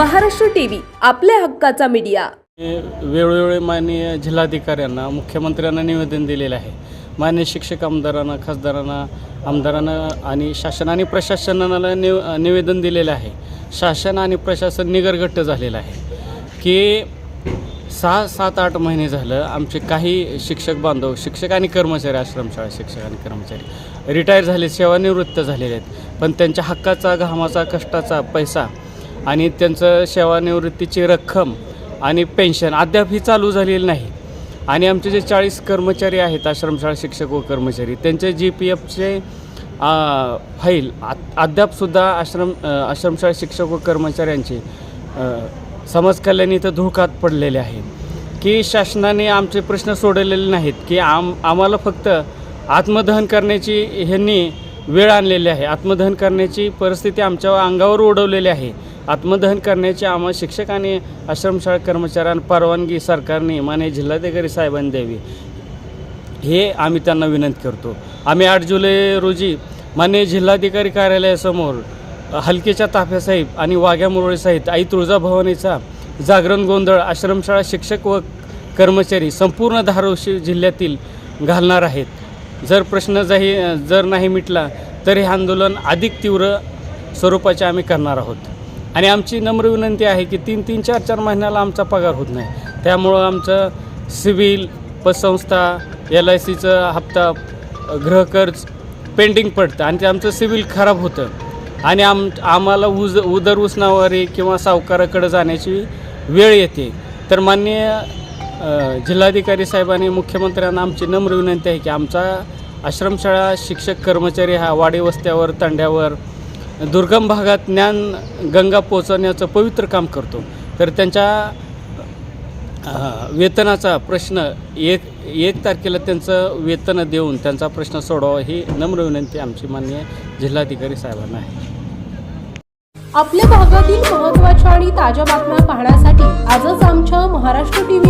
Maharashtra TV आपल्या हक्काचा media. वेळोवेळी माननीय जिल्हाधिकाऱ्यांना मुख्यमंत्र्यांना निवेदन दिलेलं आहे. मान्य शिक्षक आमदारांना खासदारांना आमदारांना आणि शासन आणि प्रशासनाला निव निवेदन दिलेलं आहे. शासन आणि प्रशासन निगरगट्ट झालेलं आहे. की सहा सात आठ महिने झालं आमचे काही शिक्षक बांधव शिक्षक आणि कर्मचारी आश्रमशाळा शिक्षक आणि कर्मचारी रिटायर झाले सेवानिवृत्त झालेले आहेत. पण त्यांच्या हक्काचा घामाचा कष्टाचा पैसा आणि त्यांचं सेवानिवृत्तीची रक्कम आणि पेन्शन अद्याप ही चालू झालेली नाही. आणि आमचे जे चाळीस कर्मचारी आहेत आश्रमशाळा शिक्षक व कर्मचारी त्यांचे जी पी एफचे फाईल आ अद्यापसुद्धा आश्रम आश्रमशाळा शिक्षक व कर्मचाऱ्यांचे अ, समाज कल्याण इथं धोकात पडलेले आहे की शासनाने आमचे प्रश्न सोडवलेले नाहीत की आम आम्हाला फक्त आत्मदहन करण्याची ह्यांनी वेळ आणलेली आहे. आत्मदहन करण्याची परिस्थिती आमच्या अंगावर ओढवलेली आहे. आत्मदहन करण्याची आम्हा शिक्षक आणि आश्रमशाळा कर्मचाऱ्यांना परवानगी सरकारने माने जिल्हाधिकारी साहेबांनी द्यावी. हे आम्ही त्यांना विनंती करतो. आम्ही आठ जुलै रोजी मान्य जिल्हाधिकारी कार्यालयासमोर हलकेच्या ताफ्यासाहेब आणि वाघ्या मुरळीसाहित आई तुळजाभवानीचा जागरण गोंधळ आश्रमशाळा शिक्षक व कर्मचारी संपूर्ण धाराशिव जिल्ह्यातील घालणार आहेत. जर प्रश्न जाही जर नाही मिटला तर हे आंदोलन अधिक तीव्र स्वरूपाचे आम्ही करणार आहोत. आणि आमची नम्र विनंती आहे की तीन तीन चार चार महिन्याला आमचा पगार होत नाही. त्यामुळं आमचं सिव्हिल पतसंस्था एल आय सीचं हप्ता गृहकर्ज पेंडिंग पडतं आणि ते आमचं सिव्हिल खराब होतं. आणि आम आम्हाला उज उदर उसनावारी किंवा सावकाराकडे जाण्याची वेळ येते. तर माननीय जिल्हाधिकारी साहेबांनी मुख्यमंत्र्यांना आमची नम्र विनंती आहे की आमचा आश्रमशाळा शिक्षक कर्मचारी हा वाडी वस्त्यावर तांड्यावर दुर्गम भागात ज्ञान गंगा पोचवण्याचं पवित्र काम करतो. तर त्यांच्या वेतनाचा प्रश्न एक एक तारखेला त्यांचं वेतन देऊन त्यांचा प्रश्न सोडवा ही नम्र विनंती आमची मान्य जिल्हाधिकारी साहेबांना आहे. आपल्या भागातील महत्त्वाच्या आणि ताज्या बातम्या पाहण्यासाठी आजच आमच्या महाराष्ट्र टीव्ही